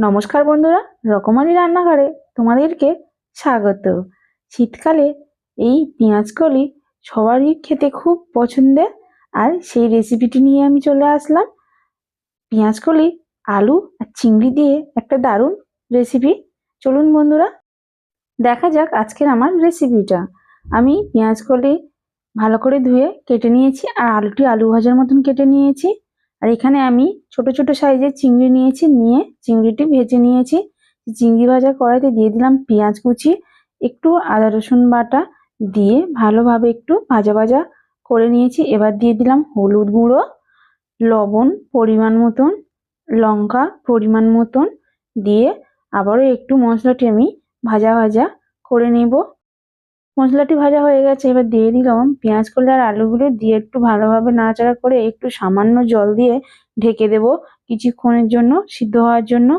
নমস্কার বন্ধুরা, রকমারি রান্নাঘরে তোমাদেরকে স্বাগত। শীতকালে এই পেঁয়াজকলি সবারই খেতে খুব পছন্দের আর সেই রেসিপিটি নিয়ে আমি চলে আসলাম। পেঁয়াজকলি, আলু আর চিংড়ি দিয়ে একটা দারুণ রেসিপি চলুন বন্ধুরা, দেখা যাক আজকের আমার রেসিপিটা আমি পেঁয়াজকলি ভালো করে ধুয়ে কেটে নিয়েছি আর আলুটি আলু ভাজার মতন কেটে নিয়েছি। আর এখানে আমি ছোট ছোট সাইজের চিংড়ি নিয়েছি, নিয়ে চিংড়িটি ভেজে নিয়েছি। চিংড়ি ভাজা কড়াইতে দিয়ে দিলাম পেঁয়াজ কুচি, একটু আদা রসুন বাটা দিয়ে ভালোভাবে একটু ভাজা ভাজা করে নিয়েছি। এবার দিয়ে দিলাম হলুদ গুঁড়ো, লবণ পরিমাণ মতন, লঙ্কা পরিমাণ মতন, দিয়ে আবারও একটু মশলাটি আমি ভাজা ভাজা করে নেব। মশলাটি ভাজা হয়ে গেছে, এবার দিয়ে দিলাম পেঁয়াজ কলি আর আলুগুলো দিয়ে একটু ভালোভাবে নাড়াচাড়া করে একটু সামান্য জল দিয়ে ঢেকে দেব কিছুক্ষণের জন্য, সিদ্ধ হওয়ার জন্য।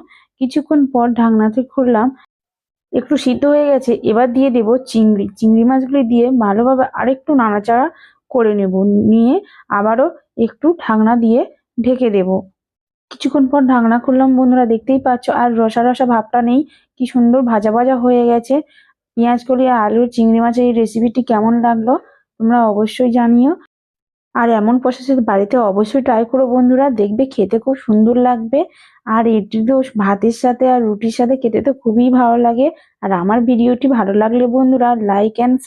কিছুক্ষণ পর ঢাকনাতে খুললাম, একটু সিদ্ধ হয়ে গেছে, এবার দিয়ে দেব চিংড়ি। চিংড়ি মাছগুলি দিয়ে ভালোভাবে আরেকটু নাড়াচাড়া করে নেব, নিয়ে আবারও একটু ঢাকনা দিয়ে ঢেকে দেব। কিছুক্ষণ পর ঢাকনা খুললাম, বন্ধুরা দেখতেই পাচ্ছ, আর রসা রসা ভাবটা নেই, কি সুন্দর ভাজা ভাজা হয়ে গেছে। পেঁয়াজ, কলি আর আলুর চিংড়ি মাছের এই রেসিপিটি কেমন লাগল তোমরা অবশ্যই জানিও। আর এমন প্রসেসে বাড়িতে অবশ্যই ট্রাই করো বন্ধুরা, দেখবে খেতে খুব সুন্দর লাগবে। আর এটি তো ভাতের সাথে আর রুটির সাথে খেতে তো খুবই ভালো লাগে। আর আমার ভিডিওটি ভালো লাগলে বন্ধুরা লাইক অ্যান্ড